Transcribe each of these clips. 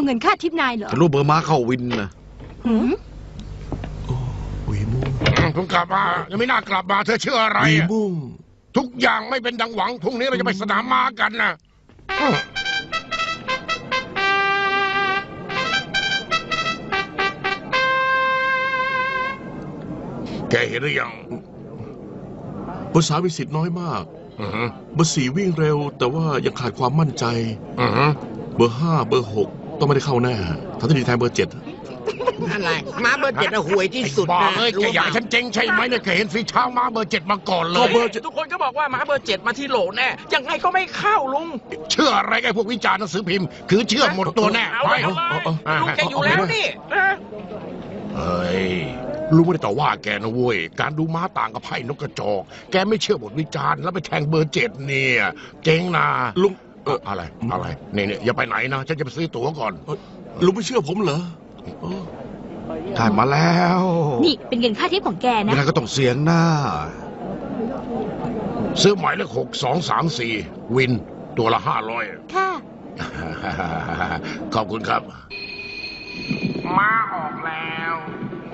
เอาเงินค่าทิปนายเหรอรูปเบอร์ม้าเข้าวินนะหืมวีมุ่งผมกลับมายังไม่น่ากลับมาเธอเชื่ออะไรวีมุ่งทุกอย่างไม่เป็นดังหวังพรุ่งนี้เราจะไปสนามม้ากันนะแกเห็นหรือยังภาษาวิสิตน้อยมากเบอร์สี่วิ่งเร็ว แต่ว่ายังขาดความมั่นใจเบอร์ห้าเบอร์หก ต้องไม่ได้เข้าแน่ฮะทำที่ดีแทนเบอร์เจ็ดอะไร ม้าเบอร์เจ็ดน่ห่วยที่สุดนะเลยรู้ะอยากฉันเจ๊งใช่ไหมเนี่ยเคยเห็นฟีเช้ามาเบอร์เจ็ดมาก่อนเลยทุกคนก็บอกว่าม้าเบอร์เจ็ดมาที่โหลแน่ ยังไงก็ไม่เข้าลุง เชื่ออะไรไอ้พวกวิจารณ์หนังสือพิมพ์ คือเชื่อหมดตัวแน่ไปลุงแกอยู่แล้วนี่เฮ้ยลุงไม่ได้ต่อว่าแกนะเว้ย การดูม้าต่างกับไพ่นกกระจอก แกไม่เชื่อบทวิจารณ์แล้วไปแทงเบอร์เจ็ดเนี่ย เจ๊งนะลุง ออะไรอะไรนี่เนี่ยอย่าไปไหนนะฉันจะไปซื้อตั๋วก่อนลุงไม่เชื่อผมเหรอได้มาแล้วนี่เป็นเงินค่าเทปของแกนะยังไก็ต้องเสียงหน้า ซื้อหมายเลขหกสองสามสี่วินตัวละห้าร้อยค่ะ ขอบคุณครับมาออกแล้ว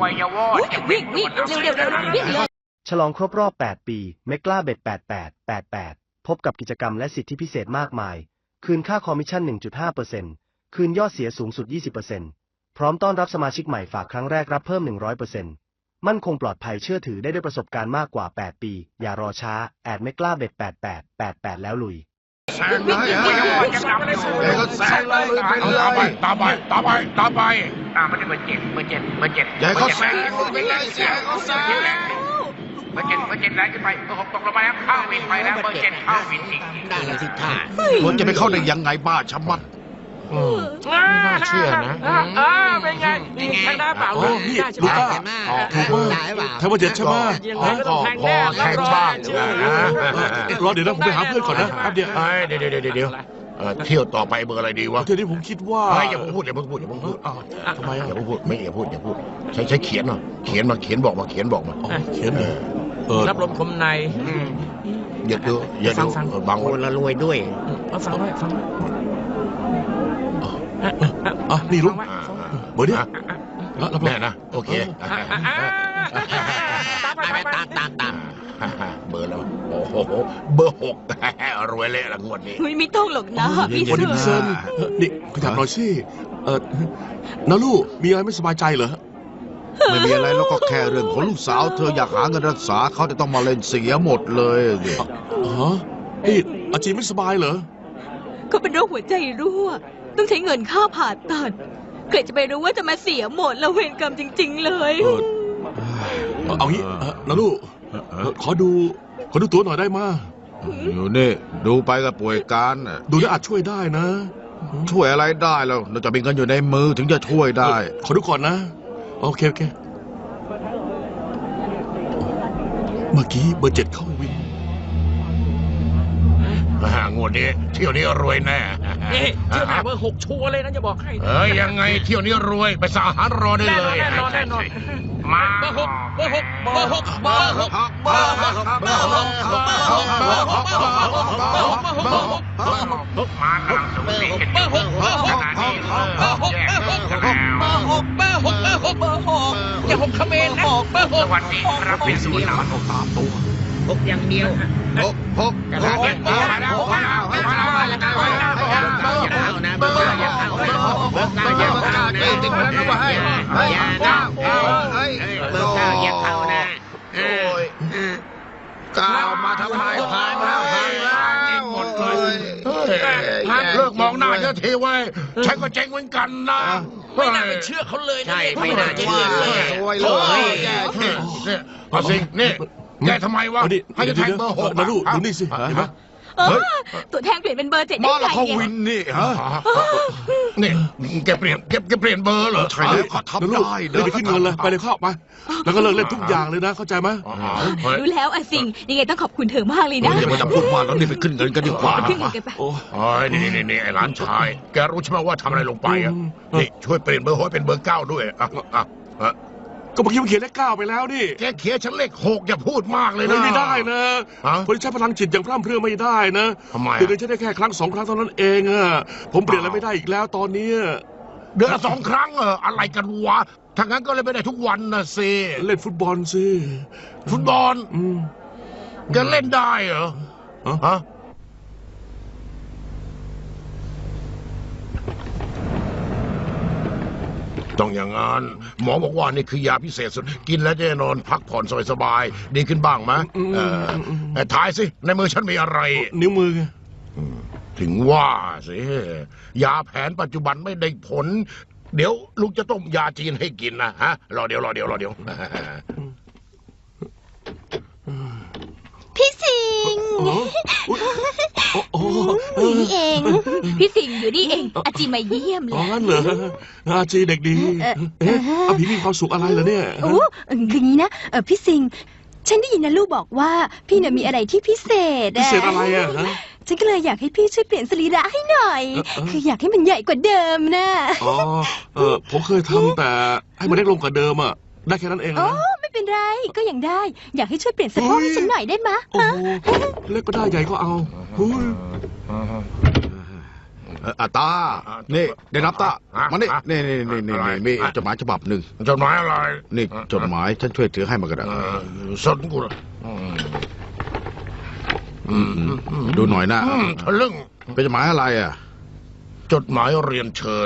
วายวอดวิ่งวิ่งเร็วเร็วเร็ววิ่งฉลองครบรอบแปดปี เมกล้าเบ็ดแปดแปดแปดแปด พบกับกิจกรรมและสิทธิพิเศษมากมาย คืนค่าคอมมิชชั่น 1.5%คืนยอดเสียสูงสุด 20%พร้อมต้อนรับสมาชิกใหม่ฝากครั้งแรกรับเพิ่ม 100%มั่นคงปลอดภัยเชื่อถือได้ด้วยประสบการณ์มากกว่า 8 ปี อย่ารอช้า แอดไม่กล้าเบ็ด 88 88 แล้วลุยแซงเลยแซงเลยไปตาไปตาไปตาไปตาไปเบอร์เจ็ดเบอร์เจ็ดเบอร์เจ็ดเดี๋เขาแซงเลยแซงเขาแซง บอร์เจ็ดเบอร์เจ็ดไหลขึ้นไปเบอร์หกตกลงมาแล้วเข้าวินไปแล้วเบอร์เจ็ดเข้าวินอีกได้เลยสิท่ามันจะไปเข้าได้ยังไงบ้าชะมัดไม่น่าเชื่อนะอ่เป็นไงนี่ทางด้านเปล่าเลยนี่ดูป้าถูกมากทำมาเด็ดใช่ไหมพอพอแข่งบ้างรอเดี๋ยวนะผมไปหาเพื่อนก่อนนะแป๊บเดี๋ยวเดี๋ยวเดี๋ยวเดี๋ยวเที่ยวต่อไปเบอร์อะไรดีวะเที่ยวที่ผมคิดว่าอย่าพูดอย่าพูดอย่าพูดทำไมอย่าพูดไม่อย่าพูดอย่าพูดใช้ใช้เขียนเนาะเขียนมาเขียนบอกมาเขียนบอกมาเขียนเลย รับลมคมในอือย่าดูอย่าฟัดูงฟับางคนเรารวยด้วยเอาฟังไว้ฟังไว้ฮะอะนี่ลุงเบอร์เนี้ยรับรัแม่นะ โอเคไปไปตามตามตามเบอร์แล้วโอ้โหเบอร์หกรวยเละละงวดนี้ เฮ้ไม่ต้องหรอกนะพี่วันเสืนี่คุณนเออนี่ขหน่อยสิเออนาลูกมีอะไรไม่สบายใจเหรอ ไม่มีอะไรแล้วก็แค่เรื่องของลูกสาว เธออยากหาเงินรักษาเขาจะต้องมาเล่นเสียหมดเลยฮะอีดอาจีไม่สบายเหรอเขาเป็นโรคหัวใจรั่ว ต้องใช้เงินค่าผ่าตัดเกรจะไปรู้ว่าจะมาเสียหมดแล้วเวรกรรมจริง ๆ เลย เอางี้นะลูกขอดู ขอดูตัวหน่อยได้มาอยู่นี่ ดูไปก็ป่วยการดูแล้อาจช่วยได้นะ ช่วยอะไรได้แล้วเราจะมีเงินอยู่ในมือถึงจะช่วยได้ ขอดูก่อนนะ โอเคโอเค เมื่อกี้เบอร์เจ็ดเข้าวินอ่างวดนี้เที่ยวนี้รวยแน่เอ๊ะเที่ยวหน้าเบอร์หกชัวร์เลยนะจะบอกให้เออยังไงเที่ยวนี้รวยไปสาหารรอได้เลยแน่นอนแน่นอนมาหนอนมาเบอร์หกเบอร์หกเบอร์หกเบอร์หกเบอร์หกเบอร์หกเบอร์หกเบอร์หกเบอร์หกเบอร์หกเบอร์หกเบอร์หกมาหลังสุดนี่เบอร์หกเบอร์หกเบอร์หก สวัสดีครับเป็นสีน้ำออกตามตัวหกอย่างเดียวหกหกกระดาษเนี่ยมาแล้วมาแล้วมาแล้วมาแล้วมาแล้อย่าเข้านะเบอร์เก้าอย่าเข้าเบอร์เก้าเอร์เก้าอย่าเข้านะติดแล้วนะว่าให้เฮ้ยอย่าเก้า เข้า เฮ้ย เบอร์เก้าอย่าเข้านะ โอ้ยเก้ามาทำไมพังแล้วพังแล้ว หมดเลยเลิกมองหน้าเจ้า ทีไว้ฉันก็เจ๊งเหมือนกันนะไม่น่าไปเชื่อเขาเลยใช่ไม่น่าเชื่อเลยโอ้ยเลยเนี่ยเอสิเนี่แกทำไมวะให้จะแทงเบอร์หกนะลูกดูนี่สิเห็นไหมตัวแทงเปลี่ยนเป็นเบอร์เจ็ดได้ไงเนี่ยมาแล้วเขาวินนี่ฮะ นี่แกเปลี่ยนแกแกเปลี่ยนเบอร์เหรอใช่แล้วเขาทำนาลูได้เล่นไปขึ้นเงินเลยไปเลยเข้าไปแล้วก็เลิกเล่นทุกอย่างเลยนะ เข้าใจไหมรู้แล้วอะสิงยังไงต้องขอบคุณเธอมากเลยนะเดี๋ยวมันจะพูดมากแล้วนี่ไปขึ้นเงินกันดีกว่าไปขึ้นเงินกันไปโอ้โอ้ยนี่นี่นี่ไอ้หลานชาย แกรู้ใช่ไหมว่าทำอะไรลงไปอะอืมนี่ช่วยเปลี่ยนเบอร์ให้เป็นเบอร์เก้าด้วยอะอะอะ ก็เมื่อกี้มันเขียนเลขเก้าไปแล้วนี่แกเขียนฉันเลขหกอย่าพูดมากเลยนะ ไม่ได้นะฮะ คนที่ใช้พลังจิตอย่างพร่ำเพรื่อไม่ได้นะทำไมอะ เดือนหนึงใช้ได้แค่ครั้งสองครั้งเท่านั้นเองอะผมเปลี่ยนอะไรไม่ได้อีกแล้วตอนนี้ เดือนละสองครั้งเอออะไรกันวะถ้างั้นก็เล่นไม่ได้ทุกวันนะสิเล่นฟุตบอลสิฟุตบอลอืมแกเล่นได้เหรอฮะฮะ ต้องอย่างนั้นหมอบอกว่านี่คือยาพิเศษสุด กินแล้วจะได้นอนพักผ่อนสบายๆดีขึ้นบ้างไหมเออแต่ทายสิ ในมือฉันมีอะไร นิ้วมือไงถึงว่าสิยาแผนปัจจุบันไม่ได้ผล เดี๋ยวลุงจะต้มยาจีนให้กินนะฮะรอเดี๋ยวรอเดี๋ยวรอเดี๋ยวพี่สิงห์อ๋ออุ๊ยโอ้โอ้อยู่นี่เอง พี่สิงห์อยู่นี่เองอาจีมาเยี่ยมอ๋อแล้งั้วนเหรออาจีเด็กดีเอ่อเอ๊ะอาผีมีความสุขอะไรเหรอเนี่ย โอ้เอิ่มคืองี้นะเออพี่สิงห์ฉันได้ยินนะลูกบอกว่าพี่เนี่ยมีอะไรที่พิเศษพิเศษอะไรอะฮะ ฉันก็เลยอยากให้พี่ช่วยเปลี่ยนสรีระให้หน่อย เอ่อเอ่อคืออยากให้มันใหญ่กว่าเดิมนะอ๋อเออผมเคยทำแต่ให้มันเล็กลงกว่าเดิมอะได้แค่นั้นเองโอ้นะ ไม่เป็นไรก็ยังได้ อยากให้ช่วยเปลี่ยนสะโพกเฮ้ยให้ฉันหน่อยได้ไหมะโอ้โหเล็กก็ได้ใหญ่ก็เอาหุ้ยเอ่ออาตา นี่ ได้รับตามานี่นี่นี่นี่นี่นี่มีจดหมายฉบับหนึ่งจดหมายอะไรนี่จดหมายฉันช่วยถือให้มาก็ได้เออสนกูเหรออืมอืมอืมดูหน่อยนะอืมทะลึ่งเป็นจดหมายอะไรอะ จดหมายเรียนเชิญ